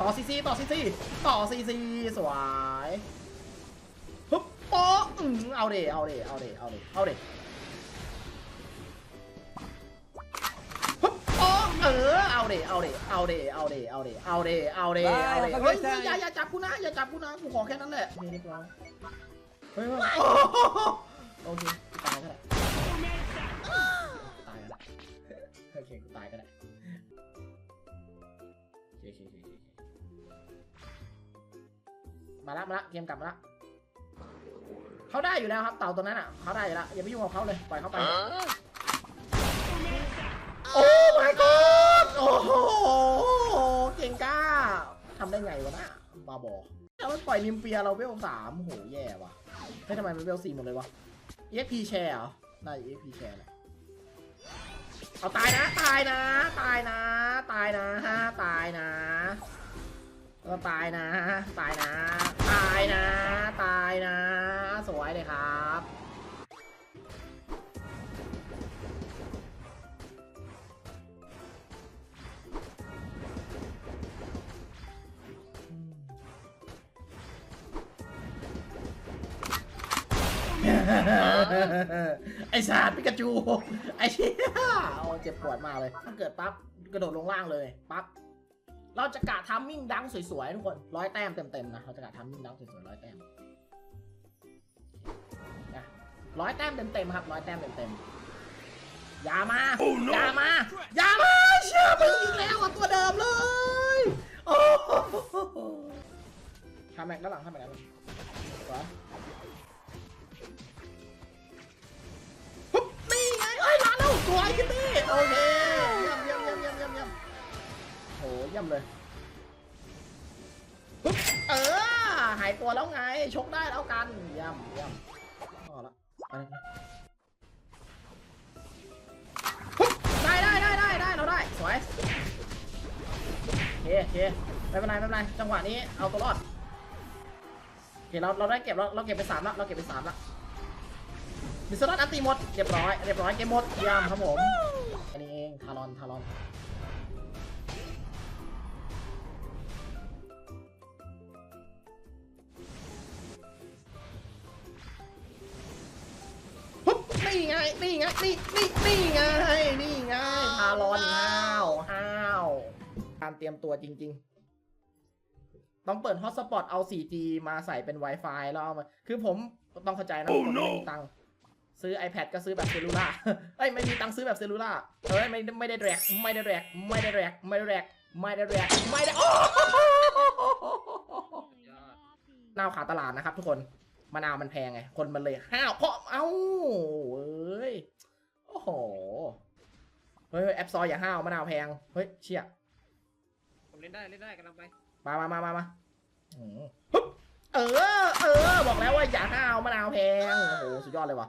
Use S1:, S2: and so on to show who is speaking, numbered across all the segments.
S1: ต่อซีซีต่อซีซีต่อซีซีสวยฮึบโป๊ะอืมเอาเดเอาเดเอาเดเอาเดเอาเดฮึบโป๊ะเออเอาเดเอาเดเอาเดเอาเดเอาเดเอาเดเอาเดเอาเดเฮ้ยอย่าอย่าจับกูนะอย่าจับกูนะกูขอแค่นั้นแหละนี่เรียบร้อยเฮ้ยเฮ้ยโอ้โหโอเคกูตายก็ได้ตายก็ได้โอเคกูตายก็ได้โอเคโอเค มาละมาละเกมกลับมาละเขาได้อยู่แล้วครับ เต่าตัวนั้นอะเขาได้อยู่แล้วอย่าไปยุ่งกับเขาเลยปล่อยเขาไปโอ้ my god โอ้โหเก่งกล้าทำได้ไงวะนะบาบอแล้วมันปล่อยนิมเปียเราเวลสามโหแย่ว่ะไม่ทำไมมันเวลสี่หมดเลยวะ EXP share เหรอได้ EXP share แหละเอาตายนะ ตายนะ ตายนะ ตายนะฮะตายนะ ก็ตายนะ ตายนะ ตายนะ ตายนะ สวยเลยครับไอสารปิกาจู ไอเชี่ยโอ้เจ็บปวดมากเลย ถ้าเกิดปั๊บกระโดดลงล่างเลย ปั๊บ เราจะกะทัมมิ่งดังสวยๆทุกคนร้อยแต้มเต็มๆนะเราจะกะทัมมิ่งดังสวยๆร้อยแต้มนะร้อยแต้มเต็มๆครับร้อยแต้มเต็มๆอย่ามาอย่ามาอย่ามาเชื่อมึงอีกแล้วอะตัวเดิมเลยโอ้โหทำแม็กด้านหลังทำแม็กด้านหลัง ยี่ยมเลยปึ๊บเออ หายตัวแล้วไง ชกได้แล้วกันเยี่ยมเยี่ยมพอละได้ได้ได้ได้ได้เราได้ สวยโอเคโอเคไม่เป็นไรไม่เป็นไร จังหวะนี้เอาตัวรอดโอเคเราเราได้เก็บเราเราเก็บไปสามล้วเราเก็บไปสามล้วมิสเตอร์อันตีหมด เรียบร้อย เรียบร้อย เกมหมดเยี่ยมครับผม อันนี้เอง ทารอน ทารอน นี่ไง นี่ไง นี่ นี่ นี่ไง นี่ไงพาลอนห้าวห้าว การเตรียมตัวจริง ๆ ต้องเปิดฮอตสปอตเอา 4G มาใส่เป็น Wi-Fi แล้วเอามา คือผมต้องเข้าใจนะคนไม่มีตังค์ซื้อ iPad ก็ซื้อแบบเซลลูล่าเอ้ย ไม่มีตังค์ซื้อแบบเซลลูล่าเอ้ย ไม่ ไม่ได้แรก ไม่ได้แรก ไม่ได้แรก ไม่ได้แรก ไม่ได้แรก ไม่ได้ โอ้นาวขาตลาดนะครับทุกคน มะนาวมันแพงไง คนมันเลยห้าวเพราะเอ้าเอ้ย โอ้โหเฮ้ยเฮ้ยแอปซอยอย่าห้าวมะนาวแพง เฮ้ยเชี่ย
S2: ผมเล่นได้เล่นได้กำลังไป
S1: มามามามามาอืมฮึบเออ เออ บอกแล้วว่าอย่าห้าวมะนาวแพง โอ้โห สุดยอดเลยว่ะ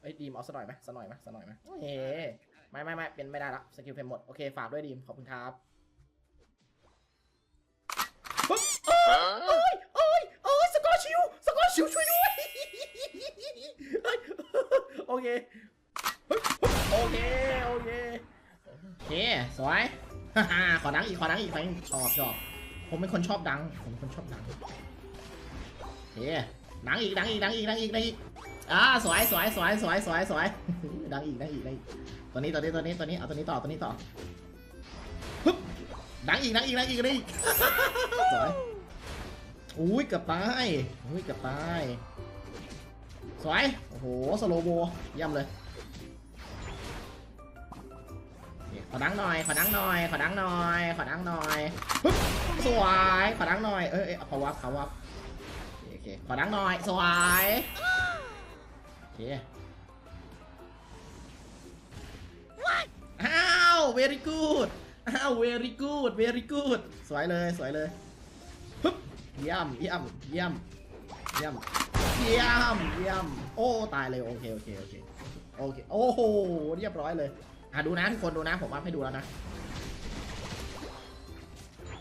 S1: เอ้ยดีมเอาสักหน่อยไหมสักหน่อยไหมสักหน่อยไหมโอเคไม่ไม่ไม่เป็นไม่ได้ละสกิลเพมหมด โอเค ฝากด้วยดีมขอบคุณครับฮึบเอ้ยเอ้ยเอ้ยสกอร์ชิวสกอร์ชิวช่วยด้วยเฮ้ยโอเคฮึบฮึบโอเค โอเค โอเค ส วยฮ่าฮ่าขอดังอีกขอดังอีกขอดังอีกชอบชอบผมเป็นคนชอบดัง ผมเป็นคนชอบดังโอเคดังอีกดังอีกดังอีกดังอีกดังอีกอ่าสวยสวยสวยสวยสวยสวยดังอีกดังอีกดังอีกตัวนี้ตัวนี้ตัวนี้ตัวนี้เอาตัวนี้ต่อตัวนี้ต่อฮึบดังอีกดังอีกดังอีกดังอีกสวยอุ้ยเกือบตายอุ้ยเกือบตายสวยโอ้โหสโลโมเยี่ยมเลย อดังหน่อย ขอดังหน่อย ขอดังหน่อย ขอดังหน่อยปึ๊บสวย ขอดังหน่อย เอ้ยเอ้ยขาวับเขาวับโอเค ขอดังหน่อย สวยโอเคอ้าว very good อ้าว very good very good สวยเลย สวยเลยปึ๊บเยี่ยมเยี่ยมเยี่ยมเยี่ยมเยี่ยมเยี่ยม โอ้ ตายเลย โอเค โอเค โอเค โอเค โอ้โห เรียบร้อยเลย อะดูนะทุกคนดูนะผมอัพให้ดูแล้วนะ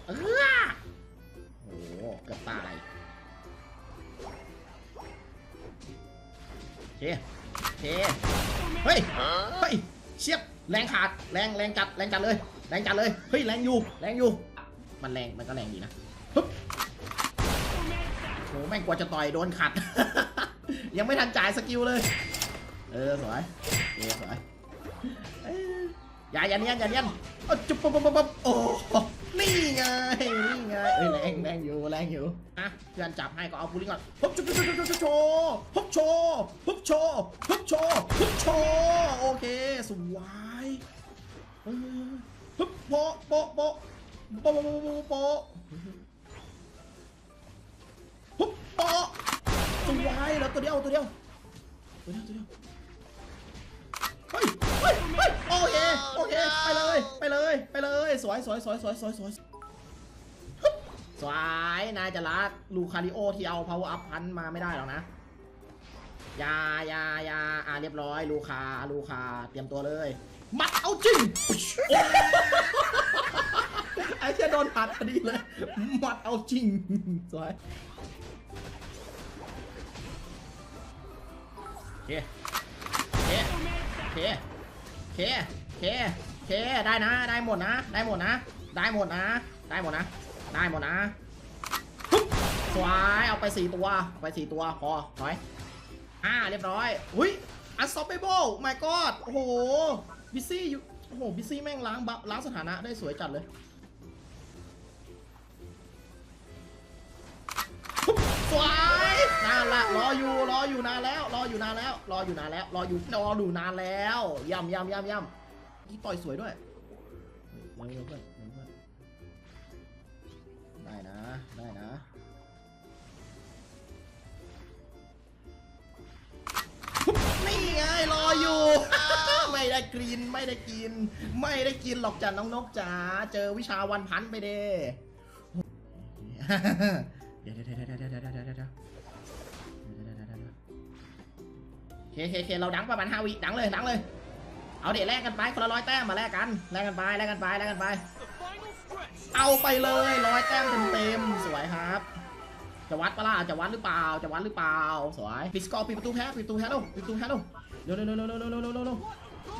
S1: เออโอ้โหเกือบตายโอเคโอเคเฮ้ยเฮ้ยเชียบแรงขาดแรงแรงจัดแรงจัดเลย แรงจัดเลยเฮ้ยแรงอยู่แรงอยู่ มันแรงมันก็แรงดีนะฮึบโหแม่งกว่าจะต่อยโดนขัด ยังไม่ทันจ่ายสกิลเลย เออสวยเออสวย อย่าอย่าเนียนอย่าเนียนโอ้จุ๊บปุ๊บปุ๊บปุ๊บโอ้นี่ไงนี่ไงเอ้ยแรงแรงอยู่แรงอยู่นะเพื่อนจับให้ก็เอาปูลิงก่อนฮุบจุ๊บฮุบจุ๊บจุ๊บโชว์ฮุบโชว์ฮุบโชว์ฮุบโชว์ฮุบโชว์โอเคสวายฮุบโปะโปะโปะโปะโปะโปะโปฮุบโปะสวายแล้วตัวเดียวตัวเดียวตัวเดียวตัวเดียว ฮ้ยเฮ้ยโอเคโอเคไปเลยไปเลยไปเลยสวยสวยสวยสวยสวยสวยสวยนายจะรัดลูคาริโอที่เอา power up พันมาไม่ได้หรอกนะยายายาอ่าเรียบร้อยลูคาลูคาเตรียมตัวเลย มัดเอาจริงโอ้ไอ้เชี่ยโดนหัดพอดีเลย มัดเอาจริงสวยโอเคเคเค เคเคเคได้นะ ได้หมดนะ ได้หมดนะ ได้หมดนะ ได้หมดนะ ได้หมดนะสวยเอาไปสี่ตัวเอาไปสี่ตัวพอถอยอ่าเรียบร้อย อุ้ย unstoppable my god โอ้โห บิซี่อยู่ โอ้โห บิซี่แม่งล้างบัฟล้างสถานะได้สวยจัดเลย รออยู่รออยู่นานแล้ว รออยู่นานแล้ว รออยู่นานแล้ว รออยู่รออยู่นานแล้วย่ำย่ำย่ำย่ำที่ต่อยสวยด้วยเร็วเพื่อนเร็วเพื่อนได้นะได้นะนี่ไงรออยู่ ไม่ได้กินไม่ได้กิน ไม่ได้กินหรอกจ้ะน้องนกจ๋าเจอวิชาวันพันไปเด้ เคเคเคเราดังประมาณห้าวิดังเลยดังเลย เอาเดี๋ยวแลกกันไปคนละร้อยแต้มมาแลกกันแลกกันไปแลกกันไปแลกกันไป เอาไปเลยร้อยแต้มเต็มๆสวยครับจะวัดปะล่ะจะวัดหรือเปล่า จะวัดหรือเปล่า สวยปิดสกอร์ปิดประตูแพ้ปิดประตูแพ้เร็วปิดประตูแพ้เร็วเร็วเร็วเร็วเร็วเร็วเร็วเร็วเร็ว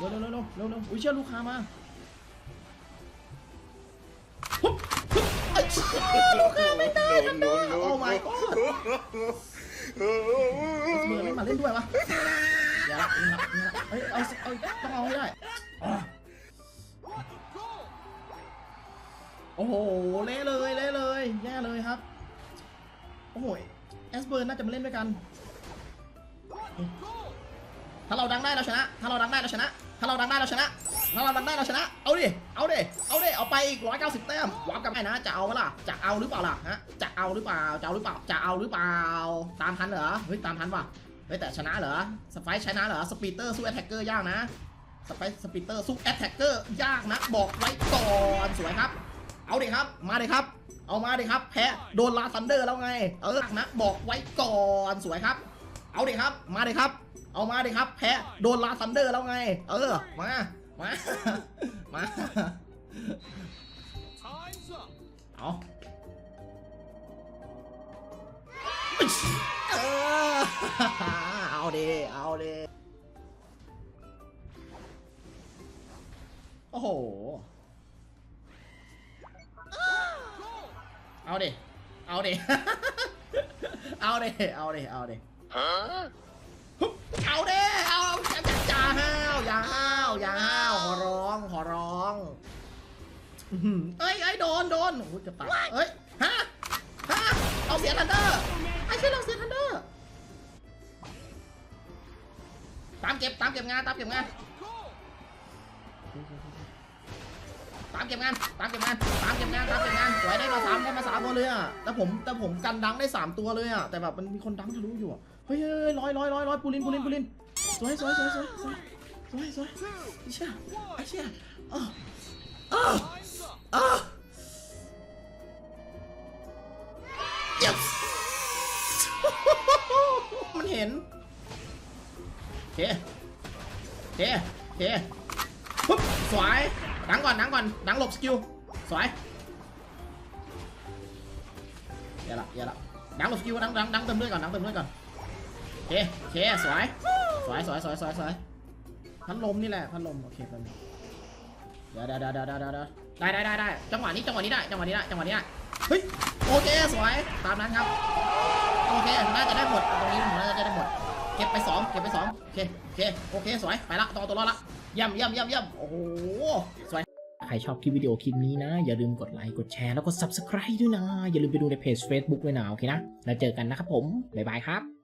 S1: เร็วเร็วเร็วเร็วเร็วเร็วเร็วอุ้ยเชื่อลูกค้ามาลูกค้าไม่ได้ทันเดอโอ้ my god เมือไม่มาเล่นด้วยวะ อย่าละอย่าละอย่าละเอ้ยเอาเอาต้องเอาให้ได้อะโอ้โหเละเลยเละเลยแย่เลยครับโอ้โหแอสเบิร์นน่าจะมาเล่นด้วยกัน ถ้าเราดังได้เราชนะ ถ้าเราดังได้เราชนะ ถ้าเราดังได้เราชนะถ้าเราดังได้เราชนะ เอาดิ เอาดิ เอาดิ เอาไปอีก190แต้มวาร์ปกลับไปนะ จะเอาไหมล่ะจะเอาหรือเปล่าล่ะฮะ จะเอาหรือเปล่า จะเอาหรือเปล่า จะเอาหรือเปล่า ตามทันเหรอ เฮ้ย ตามทันว่ะ เฮ้ยแต่ชนะเหรอสไปซ์ชนะเหรอสปีเตอร์สู้แอตแทกเกอร์ยากนะสไปซ์สปีเตอร์สู้แอตแทกเกอร์ยากนะบอกไว้ก่อนสวยครับ เอาดิครับมาดิครับ เอามาดิครับ แพ้โดนลาซันเดอร์แล้วไง เออนะบอกไว้ก่อนสวยครับ เอาดิครับมาดิครับ เอามาดิครับ แพ้โดนลาซันเดอร์แล้วไง เออมามามาเอา เออเอาดิเอาดิโอ้โห เอาดิเอาดิเอาดิเอาดิเอาดิฮึบเอาดิเอาอย่าอย่าห้าวอย่าห้าวอย่าห้าวขอร้องขอร้องอื้อหือเอ้ยเอ้ยโดนโดนโอ้โหจะตายเอ้ยฮะฮะเอาเสียทันเดอร์ไอ้ช่วยเราเสียทันเดอร์ ตามเก็บตามเก็บงานตามเก็บงานตามเก็บงานตามเก็บงานตามเก็บงานตามเก็บงานสวยได้มาสามได้มาสามตัวเลยอะแต่ผมแต่ผมกันดังได้สามตัวเลยอะแต่แบบมันมีคนดังทะลุอยู่เฮ้ยเฮ้ยร้อยร้อยร้อยร้อยปูลินปูลินปูลินสวยสวยสวยสวยสวยสวยสวยไอ้เชี่ยไอ้เชี่ยอ้าวอ้าวอ้าว yes มันเห็น เคโอเคโอเคปุ๊บสวยดังก่อนดังก่อนดังหลบสกิลสวยอย่าละอย่าละดังหลบสกิลดังดังดังเติมเลือดก่อนดังเติมเลือดก่อนโอเคโอเคสวยสวยสวยสวยสวยสวยพัดลมนี่แหละพัดลมโอเคแป๊บนึงเดี๋ยวเดี๋ยวเดี๋ยวเดี๋ยวเดี๋ยวเดี๋ยวได้ได้ได้ได้จังหวะนี้จังหวะนี้ได้จังหวะนี้ได้จังหวะนี้ได้เฮ้ยโอเคสวยตามนั้นครับ อเคน่าจะได้หมดตรงนี้ผมน่าจะได้หมด เก็บไปสองเก็บไปสองโอเคโอเคโอเคสวยไปละต่อตัวรอดละเยี่ยมเยี่ยมเยี่ยมเยี่ยมโอ้โหสวยใครชอบคลิปวิดีโอคลิปนี้นะ อย่าลืมกดไลค์กดแชร์แล้วก็ subscribe ด้วยนะ อย่าลืมไปดูในเพจ Facebook ด้วยนะโอเคนะ แล้วเจอกันนะครับผม บ๊ายบายครับ